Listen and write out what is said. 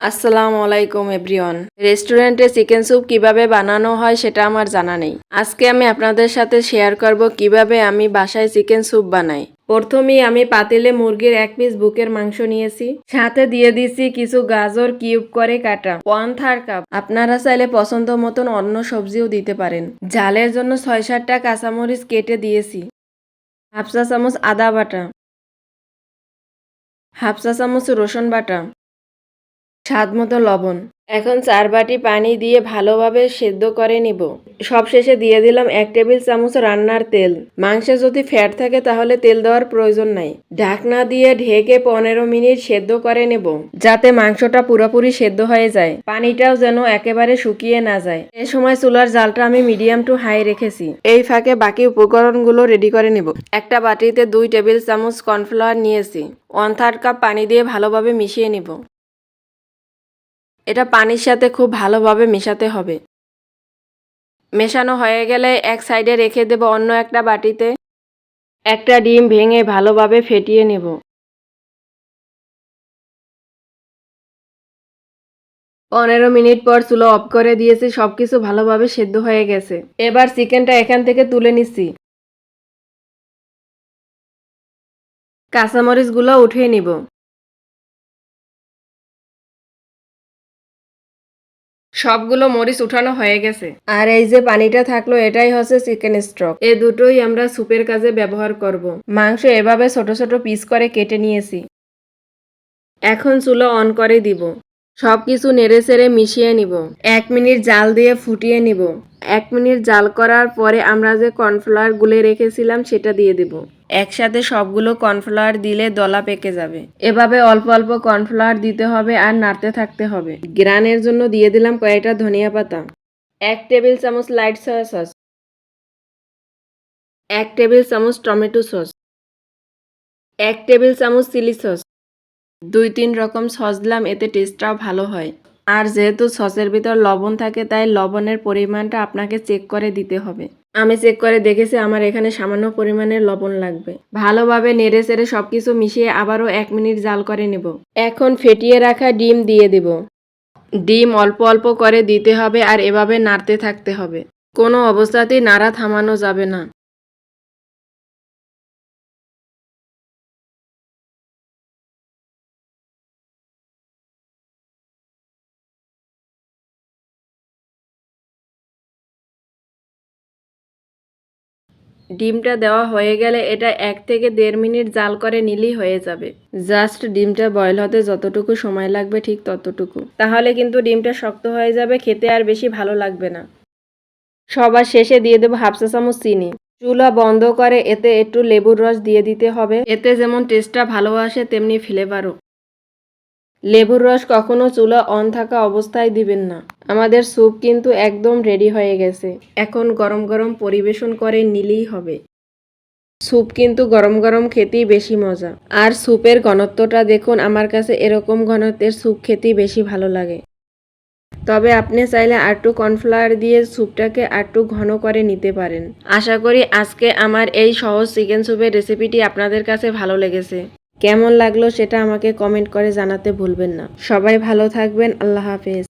আসসালামু আলাইকুম, এভরিওয়ান। রেস্টুরেন্টে চিকেন স্যুপ কীভাবে বানানো হয় সেটা আমার জানা নেই। আজকে আমি আপনাদের সাথে শেয়ার করব কীভাবে আমি বাসায় চিকেন স্যুপ বানাই। প্রথমেই আমি পাতিলে মুরগির এক পিস বুকের মাংস নিয়েছি। সাথে দিয়ে দিয়েছি কিছু গাজর কিউব করে কাটা। One third cup. আপনারা চাইলে পছন্দ মতন অন্য সবজিও দিতে পারেন। ঝালের জন্য ছয় সাতটা কাঁচামরিচ কেটে দিয়েছি। হাফ চা চামচ আদা বাটা। হাফ চা চামচ রসুন বাটা। স্বাদ মতো লবণ। এখন চার বাটি পানি দিয়ে ভালোভাবে সেদ্ধ করে নিব। সবশেষে দিয়ে দিলাম এক টেবিল চামচ রান্নার তেল। মাংসে যদি ফ্যাট থাকে তাহলে তেল দেওয়ার প্রয়োজন নাই। ঢাকনা দিয়ে ঢেকে পনেরো মিনিট সেদ্ধ করে নেব, যাতে মাংসটা পুরোপুরি সেদ্ধ হয়ে যায়। পানিটাও যেন একেবারে শুকিয়ে না যায়। এ সময় চুলার জালটা আমি মিডিয়াম টু হাই রেখেছি। এই ফাঁকে বাকি উপকরণগুলো রেডি করে নেব। একটা বাটিতে দুই টেবিল চামচ কর্নফ্লাওয়ার নিয়েছি। ওয়ান থার্ড কাপ পানি দিয়ে ভালোভাবে মিশিয়ে নিব। এটা পানির সাথে খুব ভালোভাবে মেশাতে হবে। মেশানো হয়ে গেলে এক সাইডে রেখে দেব অন্য একটা বাটিতে। একটা ডিম ভেঙে ভালোভাবে ফেটিয়ে নেব। পনেরো মিনিট পর চুলো অফ করে দিয়েছি সব কিছু ভালোভাবে সেদ্ধ হয়ে গেছে। এবার চিকেনটা এখান থেকে তুলে নিচ্ছি। কাঁচামরিচগুলো উঠিয়ে নিব। সবগুলো মরিচ উঠানো হয়ে গেছে। আর এই যে পানিটা থাকল এটাই হচ্ছে চিকেন স্টক এ দুটোই আমরা স্যুপের কাজে ব্যবহার করব। মাংস এভাবে ছোট ছোট পিস করে কেটে নিয়েছি। এখন চুলো অন করে দিব। সব কিছু নেড়ে চেড়ে মিশিয়ে নিব। এক মিনিট জাল দিয়ে ফুটিয়ে নিব। এক মিনিট জাল করার পরে আমরা যে কর্নফ্লাওয়ার গুলে রেখেছিলাম সেটা দিয়ে দিব। একসাথে সবগুলো কর্নফ্লাওয়ার দিলে দলা পেকে যাবে। এভাবে অল্প অল্প কর্নফ্লাওয়ার দিতে হবে আর নাড়তে থাকতে হবে। গ্রানের জন্য দিয়ে দিলাম কয়েকটা ধনিয়া পাতা। এক টেবিল চামচ লাইট সয়া সস। এক টেবিল চামচ টমেটো সস। এক টেবিল চামচ চিলি সস। দুই তিন রকম সস দিলাম, এতে টেস্টটাও ভালো হয়। আর যেহেতু সসের ভিতর লবণ থাকে, তাই লবণের পরিমাণটা আপনাকে চেক করে দিতে হবে। আমি চেক করে দেখেছি, আমার এখানে সামান্য পরিমাণের লবণ লাগবে। ভালোভাবে নেড়ে চেড়ে সব কিছু মিশিয়ে আবারও এক মিনিট জাল করে নেব। এখন ফেটিয়ে রাখা ডিম দিয়ে দেব। ডিম অল্প অল্প করে দিতে হবে আর এভাবে নাড়তে থাকতে হবে। কোনো অবস্থাতেই নাড়া থামানো যাবে না। ডিমটা দেওয়া হয়ে গেলে এটা এক থেকে দেড় মিনিট জাল করে নিলেই হয়ে যাবে। জাস্ট ডিমটা বয়ল হতে যতটুকু সময় লাগবে ঠিক ততটুকু। তাহলে কিন্তু ডিমটা শক্ত হয়ে যাবে, খেতে আর বেশি ভালো লাগবে না। সবার শেষে দিয়ে দেবো হাফ চা চামচ চিনি। চুলা বন্ধ করে এতে একটু লেবুর রস দিয়ে দিতে হবে। এতে যেমন টেস্টটা ভালো আসে, তেমনি ফ্লেভারও লেবুর রস কখনো চুলা অন থাকা অবস্থায় দিবেন না। আমাদের স্যুপ কিন্তু একদম রেডি হয়ে গেছে। এখন গরম গরম পরিবেশন করে নিলেই হবে। স্যুপ কিন্তু গরম গরম খেতেই বেশি মজা। আর স্যুপের ঘনত্বটা দেখুন, আমার কাছে এরকম ঘনত্বের স্যুপ খেতেই বেশি ভালো লাগে। তবে আপনি চাইলে আরটু কর্নফ্লাওয়ার দিয়ে স্যুপটাকে আরটু ঘন করে নিতে পারেন। আশা করি আজকে আমার এই সহজ চিকেন স্যুপের রেসিপিটি আপনাদের কাছে ভালো লেগেছে। কেমন লাগল সেটা আমাকে কমেন্ট করে জানাতে ভুলবেন না। সবাই ভালো থাকবেন আল্লাহ হাফেজ।